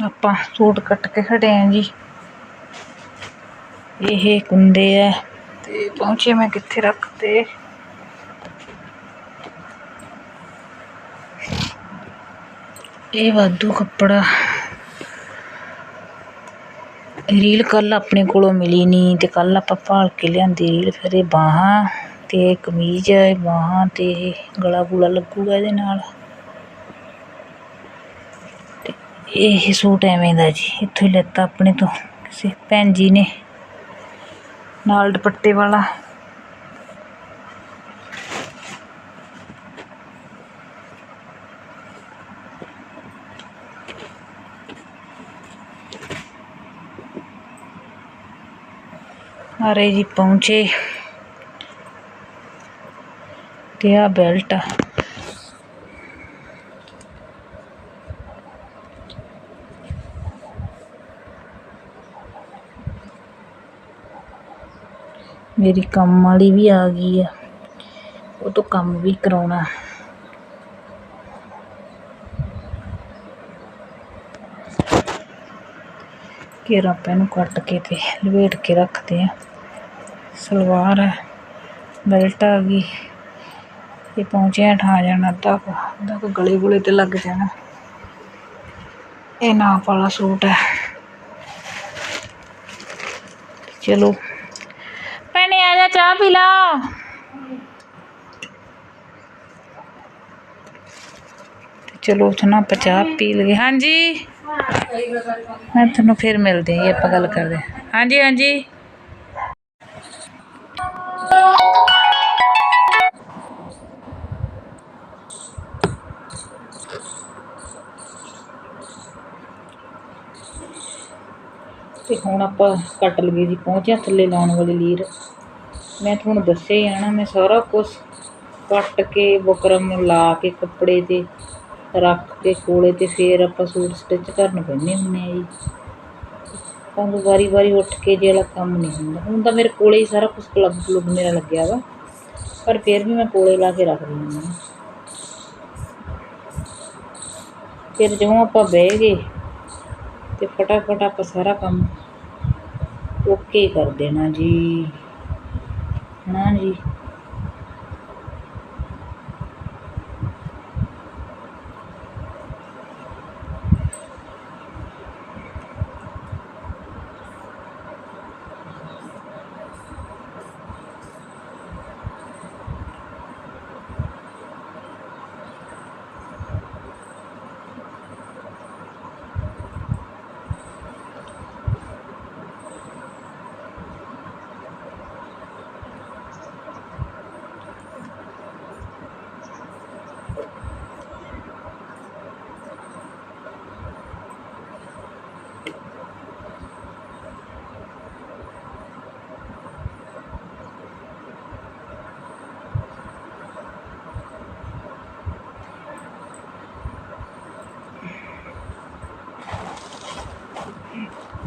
ਆਪਾਂ ਸੂਟ ਕੱਟ ਕੇ ਹਟੇ ਆਂ ਜੀ। ਇਹ ਕੁੰਦੇ ਆ ਤੇ ਪਹੁੰਚੇ ਮੈਂ ਕਿੱਥੇ ਰੱਖਤੇ ਇਹ ਵਾਧੂ ਕੱਪੜਾ। ਰੀਲ ਕੱਲ ਆਪਣੇ ਕੋਲੋਂ ਮਿਲੀ ਨਹੀਂ, ਤੇ ਕੱਲ ਆਪਾਂ ਭਾਲ ਕੇ ਲਿਆਂਦੀ ਰੀਲ, ਫਿਰ ਇਹ ਬਾਹਾਂ, ਤੇ ਕਮੀਜ਼ ਹੈ ਬਾਹਾਂ, ਤੇ ਇਹ ਗਲਾ ਗੁਲਾ ਲੱਗੂਗਾ ਇਹਦੇ ਨਾਲ ਤੇ ਇਹ ਸੂਟ ਐਵੇਂ ਦਾ ਜੀ, ਇੱਥੋਂ ਹੀ ਲੈਤਾ ਆਪਣੇ ਤੋਂ। ਕਿਸੇ ਭੈਣ ਜੀ ਨੇ, ਨਾਲ ਦੁਪੱਟੇ ਵਾਲਾ। ਅਰੇ ਜੀ ਪਹੁੰਚੇ। ਤੇ ਆ ਬੈਲਟ ਮੇਰੀ ਕੰਮ ਵਾਲੀ ਵੀ ਆ ਗਈ ਆ। ਉਹ ਤੋਂ ਕੰਮ ਵੀ ਕਰਾਉਣਾ। ਘੇਰਾ ਆਪਾਂ ਇਹਨੂੰ ਕੱਟ ਕੇ ਤੇ ਲਵੇਟ ਕੇ ਰੱਖਦੇ ਆ। ਸਲਵਾਰ ਹੈ ਬੈਲਟ ਆ ਗਈ। ਇਹ ਪਹੁੰਚਿਆ ਠਾ ਜਾਣਾ ਅੱਧਾ ਕੁ ਅੱਧਾ ਕੁ ਗਲੇ ਗੁਲੇ ਤੇ ਲੱਗ ਜਾਣਾ। ਇਹ ਨਾਪ ਵਾਲਾ ਸੂਟ ਹੈ ਚਲੋ ਆ ਜਾ ਚਾਹ ਪੀ ਲਾ। ਚਲੋ ਉੱਥੇ ਆਪਾਂ ਚਾਹ ਪੀ ਲਈਏ। ਹਾਂਜੀ। ਮੈਂ ਤੁਹਾਨੂੰ ਫਿਰ ਮਿਲਦੇ ਹਾਂ ਜੀ, ਆਪਾਂ ਗੱਲ ਕਰਦੇ ਹਾਂਜੀ ਹਾਂਜੀ। ਤੇ ਹੁਣ ਆਪਾਂ ਕੱਟ ਲਈਏ ਜੀ ਪਹੁੰਚਿਆ ਥੱਲੇ ਲਾਉਣ ਵਾਲੀ ਲੀਰ। ਮੈਂ ਤੁਹਾਨੂੰ ਦੱਸਿਆ ਹੀ ਆ ਨਾ, ਮੈਂ ਸਾਰਾ ਕੁਝ ਕੱਟ ਕੇ ਬੁਕਰਮ ਲਾ ਕੇ ਕੱਪੜੇ ਤੇ ਰੱਖ ਕੇ ਕੋਲੇ ਤੇ ਫਿਰ ਆਪਾਂ ਸੂਟ ਸਟਿਚ ਕਰਨ ਪੈਂਦੇ ਹੁੰਦੇ ਆ ਜੀ। ਤਾਂ ਵਾਰੀ ਵਾਰੀ ਉੱਠ ਕੇ ਜੇ ਵਾਲਾ ਕੰਮ ਨਹੀਂ ਹੁੰਦਾ। ਹੁਣ ਤਾਂ ਮੇਰੇ ਕੋਲੇ ਹੀ ਸਾਰਾ ਕੁਝ ਕਲੱਬ ਪਲੁੱਗ ਮੇਰਾ ਲੱਗਿਆ ਵਾ, ਪਰ ਫਿਰ ਵੀ ਮੈਂ ਕੋਲੇ ਲਾ ਕੇ ਰੱਖਦੀ ਹਾਂ। ਫਿਰ ਜਦੋਂ ਆਪਾਂ ਬਹਿ ਗਏ ਤੇ ਫਟਾਫਟ ਆਪਾਂ ਸਾਰਾ ਕੰਮ ਓਕੇ ਕਰ ਦੇਣਾ ਜੀ। ਹਾਂ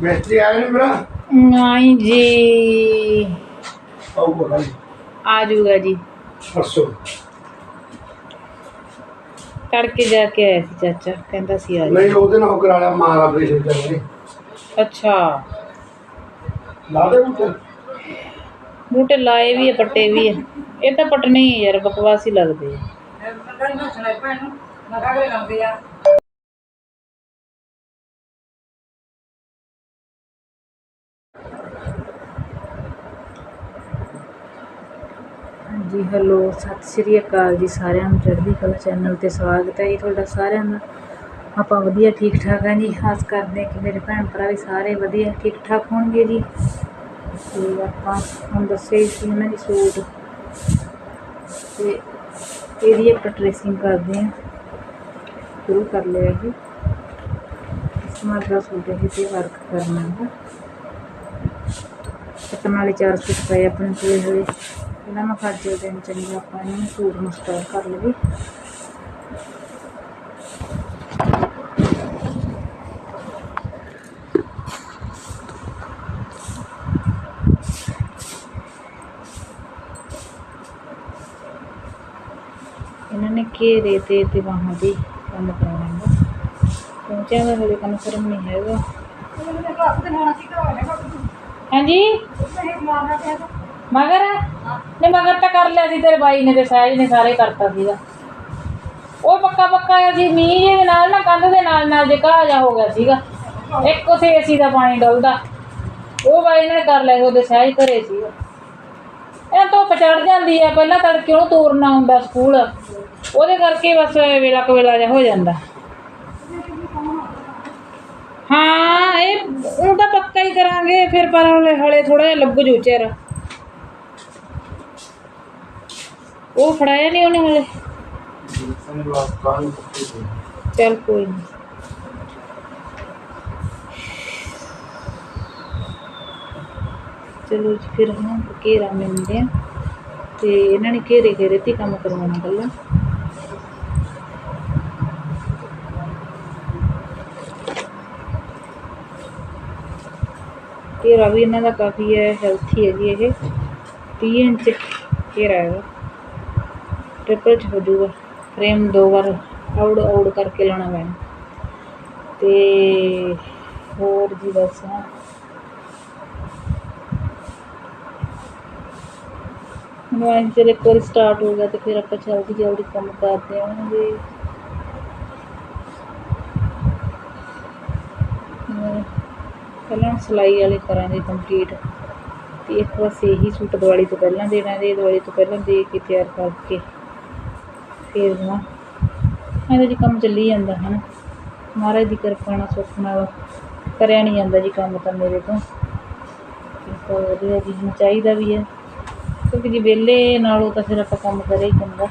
ਨਹੀਂ ਮੇਰਾ ਨਹੀਂ ਜੀ। ਆਉ ਬਗਾ ਆ ਜਾਊਗਾ ਜੀ। ਪਰਸੋਂ। ਤੜਕੇ ਜਾ ਕੇ ਆਇਆ ਸੀ ਚਾਚਾ ਕਹਿੰਦਾ ਸੀ ਆ ਜਾ। ਨਹੀਂ ਉਹਦੇ ਨਾਲ ਕਰਾ ਲਿਆ ਮਾਰ ਆਪਰੇਸ਼ਨ ਚੱਲਣੇ ਅੱਛਾ। ਲਾ ਦੇ ਬੂਟੇ? ਬੂਟੇ ਲਾਏ ਵੀ ਆ ਪੱਟੇ ਵੀ ਆ। ਇਹ ਤਾਂ ਪਟਨੇ ਹੀ ਆ ਯਾਰ ਬਕਵਾਸ ਹੀ ਲੱਗਦੇ ਆ। ਹਾਂਜੀ ਹੈਲੋ ਸਤਿ ਸ਼੍ਰੀ ਅਕਾਲ ਜੀ ਸਾਰਿਆਂ ਨੂੰ ਚੜ੍ਹਦੀ ਕਲਾ ਚੈਨਲ ਤੇ ਸਵਾਗਤ ਹੈ ਜੀ ਤੁਹਾਡਾ ਸਾਰਿਆਂ ਦਾ। ਆਪਾਂ ਵਧੀਆ ਠੀਕ ਠਾਕ ਹਾਂ ਜੀ। ਖਾਸ ਕਰਦੇ ਹਾਂ ਕਿ ਮੇਰੇ ਭੈਣ ਭਰਾ ਵੀ ਸਾਰੇ ਵਧੀਆ ਠੀਕ ਠਾਕ ਹੋਣਗੇ ਜੀ। ਤੇ ਆਪਾਂ ਹੁਣ ਦੱਸੇ ਹੀ ਸੀ ਉਹਨਾਂ ਦੀ ਸੂਟ। ਤੇ ਇਹਦੀ ਆਪਾਂ ਟ੍ਰੇਸਿੰਗ ਕਰਦੇ ਹਾਂ। ਸ਼ੁਰੂ ਕਰ ਲਿਆ ਜੀ। ਇਸ ਮਾਰ ਦਾ ਸੂਟ ਹੈ ਤੇ ਵਰਕ ਕਰਨਾ ਹੈ। ਕੱਟਣ ਵਾਲੇ ਚਾਰ ਸੂਟ ਪਏ ਆਪਣੇ ਕੋਲ ਹੋਏ। ਇਹਨਾਂ ਫੜ ਦੇ ਦਿਨ ਚੰਗਾ ਆਪਾਂ ਇਹਨੂੰ ਸੂਟ ਨੂੰ ਸਟਾਰ ਕਰ ਲਈਏ। ਇਹਨਾਂ ਨੇ ਘੇਰੇ ਤੇ ਤੇ ਬਾਹਾਂ ਦੀ ਕੰਮ ਕਰਾਉਣਾ ਹੈ ਪਹੁੰਚਿਆ ਵਾ ਹਲੇ ਕਨਫਰਮ ਨਹੀਂ ਹੈਗਾ। ਹਾਂਜੀ? ਮਗਰ ਨੇ ਮਗਰ ਤਾਂ ਕਰ ਲਿਆ ਸੀ ਤੇਰੇ ਬਾਈ ਨੇ ਤੇ ਸਹਿਜ ਨੇ ਸਾਰੇ ਕਰਤਾ ਸੀਗਾ। ਉਹ ਪੱਕਾ ਪੱਕਾ ਆ ਜੀ, ਮੀਂਹ ਜਿਹੇ ਦੇ ਨਾਲ ਨਾ, ਕੰਧ ਦੇ ਨਾਲ ਨਾਲ ਜੇ ਘਾਹ ਜਾ ਹੋ ਗਿਆ ਸੀਗਾ। ਇੱਕ ਉਥੇ ਏਸੀ ਦਾ ਪਾਣੀ ਡੁੱਲਦਾ। ਉਹ ਬਾਈ ਨੇ ਕਰ ਲਿਆ ਉਹਦੇ ਸਹਿਜ ਘਰੇ ਸੀਗਾ। ਇਹ ਧੁੱਪ ਚੜ ਜਾਂਦੀ ਆ, ਪਹਿਲਾਂ ਤੜਕੇ ਉਹਨੂੰ ਤੋਰਨਾ ਹੁੰਦਾ ਸਕੂਲ? ਉਹਦੇ ਕਰਕੇ ਬਸ ਵੇਲਾ ਕਵੇਲਾ ਜਿਹਾ ਹੋ ਜਾਂਦਾ। ਹਾਂ, ਇਹ ਉਹ ਤਾਂ ਪੱਕਾ ਹੀ ਕਰਾਂਗੇ, ਫਿਰ ਪਰ ਹਲੇ ਹਲੇ ਥੋੜਾ ਜਿਹਾ ਲੱਗੂ ਜੂ ਚਿਰ ਉਹ ਫੜਾਇਆ ਨਹੀਂ ਉਹਨੇ ਹਲੇ ਚੱਲ ਕੋਈ ਨਹੀਂ ਚਲੋ ਜੀ, ਫਿਰ ਹਾਂ ਘੇਰਾ ਮਿਲਦੇ ਆ ਤੇ ਇਹਨਾਂ ਨੇ ਘੇਰੇ ਘੇਰੇ ਤੇ ਕੰਮ ਕਰਵਾਉਣਾ ਗੱਲਾਂ ਘੇਰਾ ਵੀ ਇਹਨਾਂ ਦਾ ਕਾਫੀ ਹੈ ਹੈਲਥੀ ਹੈ ਜੀ ਇਹ। 30 ਇੰਚ ਘੇਰਾ ਹੈਗਾ। ਟ੍ਰਿਪਲ ਚ ਹੋ ਜਾਊਗਾ ਫਰੇਮ ਦੋ ਵਾਰ ਆਊਟ ਆਊਟ ਕਰਕੇ ਲਾਉਣਾ ਪੈਣਾ। ਅਤੇ ਹੋਰ ਜੀ ਬਸ ਹਾਂ ਮੋਬਾਈਲ ਚਲ ਇੱਕ ਵਾਰੀ ਸਟਾਰਟ ਹੋ ਗਿਆ ਤੇ ਫਿਰ ਆਪਾਂ ਜਲਦੀ ਜਲਦੀ ਕੰਮ ਕਰਦੇ ਆਵਾਂਗੇ ਪਹਿਲਾਂ ਸਿਲਾਈ ਵਾਲੇ ਕਰਾਂਗੇ ਕੰਪਲੀਟ ਤੇ ਇੱਕ ਵਾਰ ਇਹੀ ਸੂਟ ਦਿਵਾਲੀ ਤੋਂ ਪਹਿਲਾਂ ਦੇਣਾ ਦੇ ਦਿਵਾਲੀ ਤੋਂ ਪਹਿਲਾਂ ਦੇ ਕੇ ਤਿਆਰ ਕਰਕੇ। ਫਿਰ ਨਾ ਇਹਦੇ ਜੀ ਕੰਮ ਚੱਲੀ ਜਾਂਦਾ ਹੈ ਨਾ ਮਹਾਰਾਜ ਦੀ ਕਿਰਪਾ ਨਾਲ, ਸੁੱਖ ਨਾਲ ਕਰਿਆ ਨਹੀਂ ਜਾਂਦਾ ਜੀ ਕੰਮ ਤਾਂ ਮੇਰੇ ਤੋਂ। ਤੇ ਵਧੀਆ ਜੀ, ਹੁਣ ਚਾਹੀਦਾ ਵੀ ਹੈ। ਕਿਉਂਕਿ ਜੀ ਵਿਹਲੇ ਨਾਲੋਂ ਤਾਂ ਫਿਰ ਆਪਾਂ ਕੰਮ ਕਰੇ ਹੀ ਚੰਗਾ।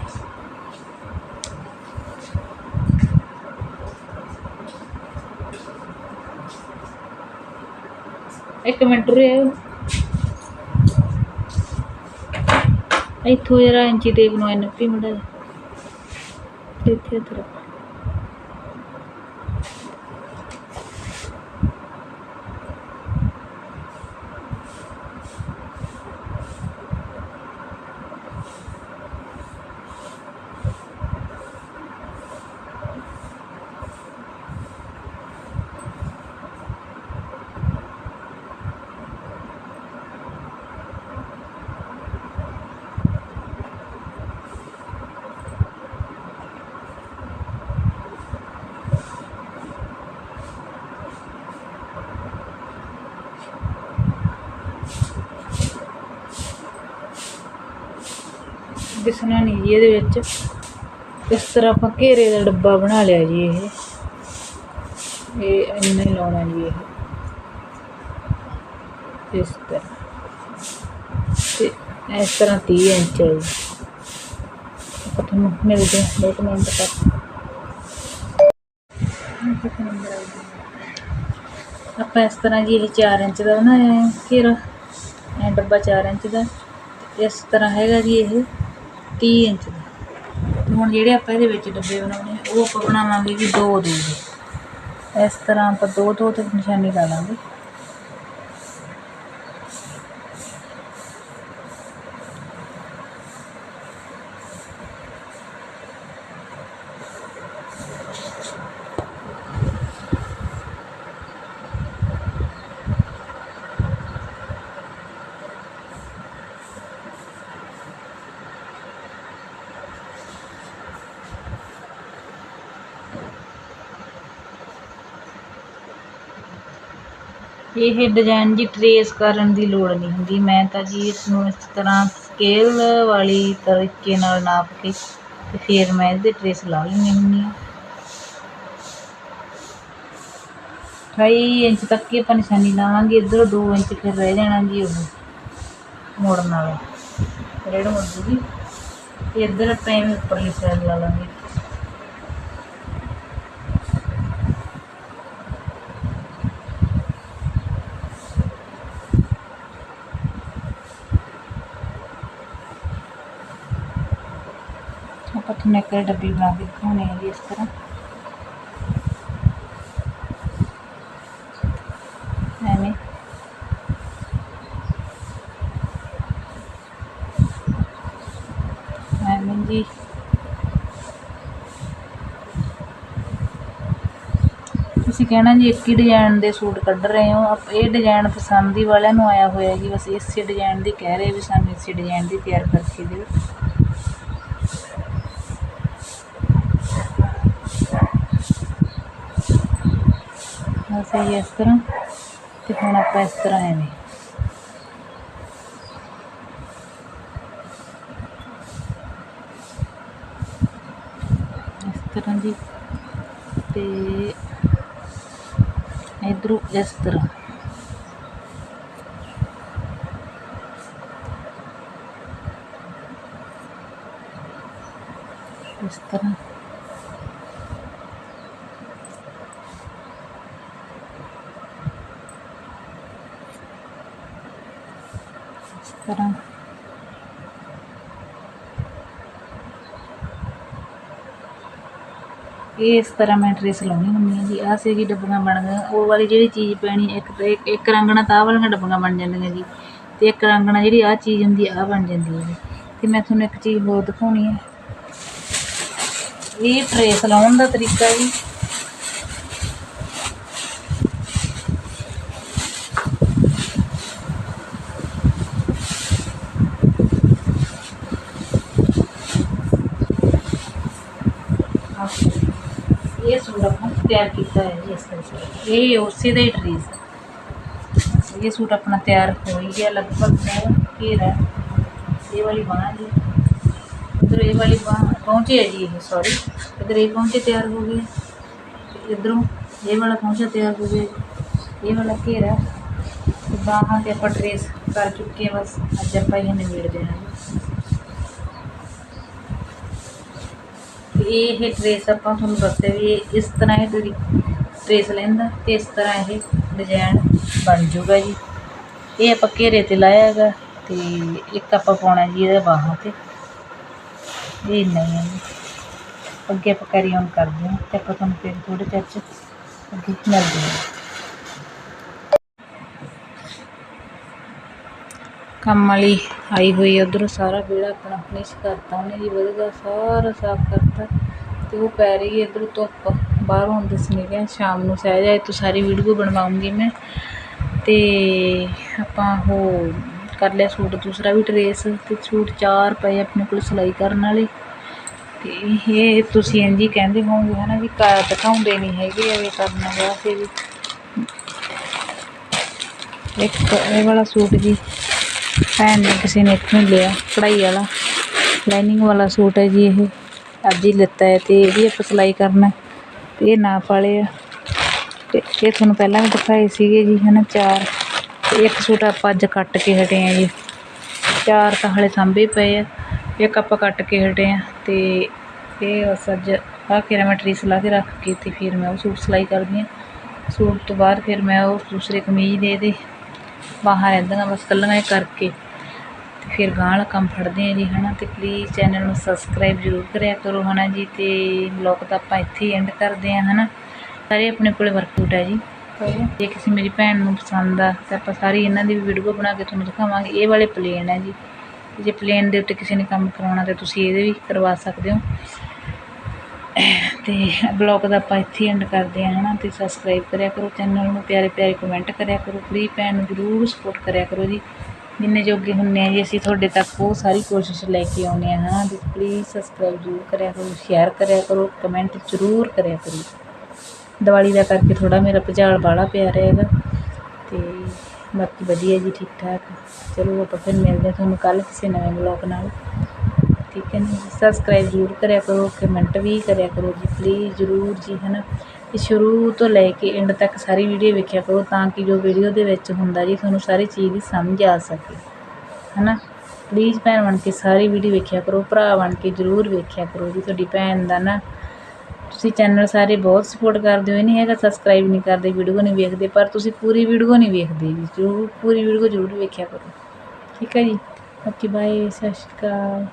ਇੱਕ ਮਿੰਟ ਰਿਓ ਇੱਥੋਂ ਜਰਾ ਇੰਚੀ ਟੇਪ ਨੂੰ ਨੱਪੀ ਮੜਾ ਇੱਥੇ ਇੱਥੇ ਰੱਖ ਦਿਸਣਾ ਨਹੀਂ ਜੀ ਇਹਦੇ ਵਿੱਚ। ਇਸ ਤਰ੍ਹਾਂ ਆਪਾਂ ਘੇਰੇ ਦਾ ਡੱਬਾ ਬਣਾ ਲਿਆ ਜੀ ਇਹ। ਇਹ ਇੰਨਾ ਹੀ ਲਾਉਣਾ ਜੀ ਇਹ। ਇਸ ਤਰ੍ਹਾਂ। ਤੇ ਇਸ ਤਰ੍ਹਾਂ 30 ਇੰਚ ਹੈ ਜੀ। ਆਪਾਂ ਤੁਹਾਨੂੰ ਮਿਲਦੇ ਹਾਂ ਦੋ ਕੁ ਮਿੰਟ ਤੱਕ। ਆਪਾਂ ਇਸ ਤਰ੍ਹਾਂ ਜੀ ਇਹ 4 ਇੰਚ ਦਾ ਬਣਾਇਆ ਹੈ ਘੇਰਾ। ਇਹ ਡੱਬਾ 4 ਇੰਚ ਦਾ। ਇਸ ਤਰ੍ਹਾਂ ਹੈਗਾ ਜੀ ਇਹ। 30 ਇੰਚ ਦਾ। ਹੁਣ ਜਿਹੜੇ ਆਪਾਂ ਇਹਦੇ ਵਿੱਚ ਡੱਬੇ ਬਣਾਉਣੇ ਆ, ਉਹ ਆਪਾਂ ਬਣਾਵਾਂਗੇ ਜੀ ਦੋ ਦੋ ਦੇ। ਇਸ ਤਰ੍ਹਾਂ ਆਪਾਂ ਦੋ ਦੋ ਤੇ ਨਿਸ਼ਾਨੀ ਲਾ ਲਾਂਗੇ। ਇਹ ਡਿਜ਼ਾਈਨ ਜੀ ਟਰੇਸ ਕਰਨ ਦੀ ਲੋੜ ਨਹੀਂ ਹੁੰਦੀ। ਮੈਂ ਤਾਂ ਜੀ ਇਸ ਨੂੰ ਇਸ ਤਰ੍ਹਾਂ ਸਕੇਲ ਵਾਲੀ ਤਰੀਕੇ ਨਾਲ ਨਾਪ ਕੇ ਤੇ ਫਿਰ ਮੈਂ ਇਹਦੇ ਟਰੇਸ ਲਾ ਲੈਂਦੀ ਹੁੰਦੀ ਹਾਂ। ਅਠਾਈ ਇੰਚ ਤੱਕ ਹੀ ਆਪਾਂ ਨਿਸ਼ਾਨੀ ਲਾਵਾਂਗੇ, ਇੱਧਰੋਂ 2 ਇੰਚ ਫਿਰ ਰਹਿ ਜਾਣਾ ਜੀ ਉਹ ਮੋੜਨ ਵਾਲਾ। ਰੇੜ ਮੁੜ ਜੂਗੀ ਤੇ ਇੱਧਰ ਆਪਾਂ ਐਵੇਂ ਉੱਪਰਲੀ ਸਾਈਡ ਲਾ ਲਾਂਗੇ। ਆਪਾਂ ਤੁਹਾਨੂੰ ਇੱਕ ਡੱਬੀ ਬਣਾ ਕੇ ਦਿਖਾਉਣੀ ਹੈ ਇਸ ਤਰ੍ਹਾਂ। ਐਵੇਂ। ਐਵੇਂ ਜੀ। ਤੁਸੀਂ ਕਹਿਣਾ ਜੀ ਇੱਕ ਹੀ ਡਿਜ਼ਾਈਨ ਦੇ ਸੂਟ ਕੱਢ ਰਹੇ ਹੋ। ਆਪ ਇਹ ਡਿਜ਼ਾਈਨ ਪਸੰਦ ਹੀ ਵਾਲਿਆਂ ਨੂੰ ਆਇਆ ਹੋਇਆ ਜੀ। ਬਸ ਇਸੇ ਡਿਜ਼ਾਈਨ ਦੀ ਕਹਿ ਰਹੇ ਵੀ ਸਾਨੂੰ ਇਸੇ ਡਿਜ਼ਾਈਨ ਦੀ ਤਿਆਰ ਕਰਕੇ ਦਿਓ। ਬਸ ਇਹ ਇਸ ਤਰ੍ਹਾਂ ਤੇ ਹੁਣ ਆਪਾਂ ਇਸ ਤਰ੍ਹਾਂ ਐਵੇਂ ਇਸ ਤਰ੍ਹਾਂ ਜੀ ਤੇ ਇਧਰੋਂ ਇਸ ਤਰ੍ਹਾਂ ਇਸ ਤਰ੍ਹਾਂ ਇਸ ਇਹ ਇਸ ਤਰ੍ਹਾਂ ਮੈਂ ਟਰੇਸ ਲਾਉਣੀ ਹੁੰਦੀ ਹੈ ਜੀ ਆਹ ਸੀਗੀ ਡੱਬੀਆਂ ਬਣ ਗਈਆਂ, ਉਹ ਵਾਲੀ ਜਿਹੜੀ ਚੀਜ਼ ਪੈਣੀ, ਇੱਕ ਤੇ ਇੱਕ- ਇੱਕ ਤਾਂ ਵਾਲੀਆਂ ਡੱਬੀਆਂ ਬਣ ਜਾਂਦੀਆਂ ਜੀ, ਤੇ ਇੱਕ ਰੰਗਣਾ ਜਿਹੜੀ ਆਹ ਚੀਜ਼ ਹੁੰਦੀ ਆ, ਆਹ ਬਣ ਜਾਂਦੀ ਹੈ ਜੀ। ਤੇ ਮੈਂ ਤੁਹਾਨੂੰ ਇੱਕ ਚੀਜ਼ ਹੋਰ ਦਿਖਾਉਣੀ ਹੈ। ਇਹ ਟਰੇਸ ਲਾਉਣ ਦਾ ਤਰੀਕਾ ਜੀ ਇਹ ਸੂਟ ਆਪਾਂ ਤਿਆਰ ਕੀਤਾ ਹੈ ਜੀ ਇਸ ਤਰ੍ਹਾਂ ਇਹ ਉਸੇ ਦਾ ਹੀ ਟਰੇਸ ਹੈ ਇਹ ਸੂਟ ਆਪਣਾ ਤਿਆਰ ਹੋ ਹੀ ਗਿਆ ਲਗਭਗ ਹੈ ਘੇਰਾ ਇਹ ਵਾਲੀ ਬਾਂਹ ਜੀ ਇਧਰ ਇਹ ਵਾਲੀ ਬਾਂਹ ਪਹੁੰਚੇ ਹੈ ਜੀ ਇਹ ਸੌਰੀ ਇਧਰ ਇਹ ਪਹੁੰਚੇ ਤਿਆਰ ਹੋ ਗਏ ਤੇ ਇਧਰੋਂ ਇਹ ਵਾਲਾ ਪਹੁੰਚਾ ਤਿਆਰ ਹੋ ਗਿਆ ਇਹ ਵਾਲਾ ਘੇਰਾ ਤੇ ਬਾਹਾਂ ਤੇ ਆਪਾਂ ਟਰੇਸ ਕਰ ਚੁੱਕੇ ਹਾਂ ਬਸ ਅੱਜ ਆਪਾਂ ਇਹ ਨਿਬੇੜ ਇਹ ਟਰੇਸ ਆਪਾਂ ਤੁਹਾਨੂੰ ਦੱਸਿਆ ਵੀ ਇਹ ਇਸ ਤਰ੍ਹਾਂ ਇਹ ਜਿਹੜੀ ਟਰੇਸ ਲੈਂਦਾ ਤੇ ਇਸ ਤਰ੍ਹਾਂ ਇਹ ਡਿਜ਼ਾਈਨ ਬਣ ਜਾਊਗਾ ਜੀ। ਇਹ ਆਪਾਂ ਘੇਰੇ ਤੇ ਲਾਇਆ ਹੈਗਾ ਤੇ ਇੱਕ ਆਪਾਂ ਪਾਉਣਾ ਜੀ ਇਹਦੇ ਬਾਹਾਂ ਤੇ। ਇਹ ਨਹੀਂ ਹੈ ਜੀ। ਅੱਗੇ ਆਪਾਂ ਕੈਰੀ ਔਨ ਕਰਦੇ ਹਾਂ ਤੇ ਆਪਾਂ ਤੁਹਾਨੂੰ ਫਿਰ ਥੋੜੇ ਚਿਰ 'ਚ ਅੱਗੇ ਮਿਲਦੇ ਹਾਂ। ਕੰਮ ਵਾਲੀ ਆਈ ਹੋਈ ਹੈ ਉਧਰੋਂ ਸਾਰਾ ਵਿਹੜਾ ਆਪਣਾ ਫਿਨਿਸ਼ ਕਰਤਾ, ਉਹਨੇ ਜੀ ਵਧੀਆ ਸਾਰਾ ਸਾਫ਼ ਕਰਤਾ ਤੇ ਉਹ ਪੈ ਰਹੀ ਹੈ ਇਧਰੋਂ ਧੁੱਪ, ਬਾਹਰੋਂ ਦਿਸਣੀ ਗਿਆ ਸ਼ਾਮ ਨੂੰ ਸਹਿਜ ਆਏ, ਤੋਂ ਸਾਰੀ ਵੀਡੀਓ ਬਣਵਾਉਂਗੀ ਮੈਂ ਤੇ ਆਪਾਂ ਉਹ ਕਰ ਲਿਆ ਸੂਟ, ਦੂਸਰਾ ਵੀ ਟਰੇਸ ਤੇ ਸੂਟ ਚਾਰ ਪਏ ਆਪਣੇ ਕੋਲ ਸਿਲਾਈ ਕਰਨ ਵਾਲੇ ਤੇ ਇਹ ਤੁਸੀਂ ਇੰਝ ਹੀ ਕਹਿੰਦੇ ਹੋਵੋਗੇ ਹਨਾ ਵੀ ਕਾ ਦਿਖਾਉਂਦੇ ਨਹੀਂ ਹੈਗੇ ਇਹ ਕਰਨਾ ਵਾਸਤੇ ਵੀ। ਇੱਕ ਇਹ ਵਾਲਾ ਸੂਟ ਜੀ ਭੈਣ ਨੇ ਕਿਸੇ ਨੇ ਇੱਥੋਂ ਹੀ ਲਿਆ, ਕਢਾਈ ਵਾਲਾ। ਲਾਈਨਿੰਗ ਵਾਲਾ ਸੂਟ ਹੈ ਜੀ ਇਹ। ਅੱਜ ਹੀ ਲਿੱਤਾ ਹੈ ਤੇ ਇਹਦੀ ਆਪਾਂ ਸਿਲਾਈ ਕਰਨਾ ਤੇ ਇਹ ਨਾਪ ਵਾਲੇ ਆ। ਅਤੇ ਇਹ ਤੁਹਾਨੂੰ ਪਹਿਲਾਂ ਵੀ ਦਿਖਾਏ ਸੀਗੇ ਜੀ ਹੈ ਨਾ ਚਾਰ। ਤੇ ਇੱਕ ਸੂਟ ਆਪਾਂ ਅੱਜ ਕੱਟ ਕੇ ਹਟੇ ਹਾਂ ਜੀ। ਚਾਰ ਤਾਂ ਹਲੇ ਸਾਂਭੇ ਪਏ ਆ। ਇੱਕ ਆਪਾਂ ਕੱਟ ਕੇ ਹਟੇ ਹਾਂ। ਅਤੇ ਇਹ ਬਸ ਅੱਜ ਆਹ ਕਿਰਾ ਮੈਂ ਟਰੀਸ ਲਾ ਕੇ ਰੱਖ ਕੇ ਤੇ ਫਿਰ ਮੈਂ ਉਹ ਸੂਟ ਸਿਲਾਈ ਕਰਦੀ ਹਾਂ। ਸੂਟ ਤੋਂ ਬਾਅਦ ਫਿਰ ਮੈਂ ਉਹ ਦੂਸਰੇ ਕਮੀਜ਼ ਦੇ ਦੇ। ਬਾਹਾਂ ਰਹਿੰਦੀਆਂ ਬਸ ਕੱਲੀਆਂ ਇਹ ਕਰਕੇ। ਤੇ ਫਿਰ ਗਾਂਹ ਵਾਲਾ ਕੰਮ ਫੜਦੇ ਆ ਜੀ ਹਨਾ? ਤੇ ਪਲੀਜ਼ ਚੈਨਲ ਨੂੰ ਸਬਸਕ੍ਰਾਈਬ ਜ਼ਰੂਰ ਕਰਿਆ ਕਰੋ ਹਨਾ ਜੀ? ਤੇ ਬਲੌਗ ਤਾਂ ਆਪਾਂ ਇੱਥੇ ਹੀ ਐਂਡ ਕਰਦੇ ਆ ਹਨਾ? ਸਾਰੇ ਆਪਣੇ ਕੋਲੇ ਵਰਕਆਊਟ ਹੈ ਜੀ। ਜੇ ਕਿਸੇ ਮੇਰੀ ਭੈਣ ਨੂੰ ਪਸੰਦ ਆ ਤਾਂ ਆਪਾਂ ਸਾਰੀ ਇਹਨਾਂ ਦੀ ਵੀ ਵੀਡੀਓ ਬਣਾ ਕੇ ਤੁਹਾਨੂੰ ਦਿਖਾਵਾਂਗੇ। ਇਹ ਵਾਲੇ ਪਲੇਨ ਹੈ ਜੀ। ਜੇ ਪਲੇਨ ਦੇ ਉੱਤੇ ਕਿਸੇ ਨੇ ਕੰਮ ਕਰਾਉਣਾ ਤਾਂ ਤੁਸੀਂ ਇਹਦੇ ਵੀ ਕਰਵਾ ਸਕਦੇ ਹੋ। ਅਤੇ ਬਲੋਗ ਦਾ ਆਪਾਂ ਇੱਥੇ ਐਂਡ ਕਰਦੇ ਹਾਂ ਹੈ ਨਾ ਅਤੇ ਸਬਸਕ੍ਰਾਈਬ ਕਰਿਆ ਕਰੋ ਚੈਨਲ ਨੂੰ, ਪਿਆਰੇ ਪਿਆਰੇ ਕਮੈਂਟ ਕਰਿਆ ਕਰੋ ਪਲੀਜ਼ ਭੈਣ ਨੂੰ ਜ਼ਰੂਰ ਸਪੋਰਟ ਕਰਿਆ ਕਰੋ ਜੀ। ਜਿੰਨੇ ਜੋਗੇ ਹੁੰਦੇ ਆ ਜੀ, ਅਸੀਂ ਤੁਹਾਡੇ ਤੱਕ ਉਹ ਸਾਰੀ ਕੋਸ਼ਿਸ਼ ਲੈ ਕੇ ਆਉਂਦੇ ਆ ਹਨਾ? ਤੇ ਪਲੀਜ਼ ਸਬਸਕ੍ਰਾਈਬ ਜ਼ਰੂਰ ਕਰਿਆ ਕਰੋ ਸ਼ੇਅਰ ਕਰਿਆ ਕਰੋ ਕਮੈਂਟ ਜ਼ਰੂਰ ਕਰਿਆ ਕਰੋ। ਦੀਵਾਲੀ ਦਾ ਕਰਕੇ ਥੋੜਾ ਮੇਰਾ ਭਜਾਲ ਬਾਹਲਾ ਪਿਆ ਰਹੇਗਾ। ਤੇ ਬਾਕੀ ਵਧੀਆ ਜੀ ਠੀਕ ਠਾਕ ਚਲੋ ਆਪਾਂ ਫਿਰ ਮਿਲਦੇ ਹਾਂ ਤੁਹਾਨੂੰ ਕੱਲ ਕਿਸੇ ਨਵੇਂ ਬਲੌਗ ਨਾਲ। ਠੀਕ ਹੈ ਨਾ ਸਬਸਕ੍ਰਾਈਬ ਜ਼ਰੂਰ ਕਰਿਆ ਕਰੋ ਕਮੈਂਟ ਵੀ ਕਰਿਆ ਕਰੋ ਜੀ ਪਲੀਜ਼ ਜ਼ਰੂਰ ਜੀ, ਹੈ ਨਾ? ਇਹ ਸ਼ੁਰੂ ਤੋਂ ਲੈ ਕੇ ਐਂਡ ਤੱਕ ਸਾਰੀ ਵੀਡੀਓ ਵੇਖਿਆ ਕਰੋ ਤਾਂ ਕਿ ਜੋ ਵੀਡੀਓ ਦੇ ਵਿੱਚ ਹੁੰਦਾ ਜੀ, ਤੁਹਾਨੂੰ ਸਾਰੀ ਚੀਜ਼ ਦੀ ਸਮਝ ਆ ਸਕੇ, ਹੈ ਨਾ? ਪਲੀਜ਼ ਭੈਣ ਬਣ ਕੇ ਸਾਰੀ ਵੀਡੀਓ ਵੇਖਿਆ ਕਰੋ, ਭਰਾ ਬਣ ਕੇ ਜ਼ਰੂਰ ਵੇਖਿਆ ਕਰੋ ਜੀ, ਤੁਹਾਡੀ ਭੈਣ ਦਾ ਨਾ। ਤੁਸੀਂ ਚੈਨਲ ਸਾਰੇ ਬਹੁਤ ਸਪੋਰਟ ਕਰਦੇ ਹੋ, ਇਹ ਨਹੀਂ ਹੈਗਾ ਸਬਸਕ੍ਰਾਈਬ ਨਹੀਂ ਕਰਦੇ ਵੀਡੀਓ ਨਹੀਂ ਵੇਖਦੇ, ਪਰ ਤੁਸੀਂ ਪੂਰੀ ਵੀਡੀਓ ਨਹੀਂ ਵੇਖਦੇ ਜੀ, ਜ਼ਰੂਰ, ਪੂਰੀ ਵੀਡੀਓ ਜ਼ਰੂਰ ਵੇਖਿਆ ਕਰੋ। ਠੀਕ ਹੈ ਜੀ? ਓਕੇ ਬਾਏ ਸਤਿ ਸ਼੍ਰੀ ਅਕਾਲ।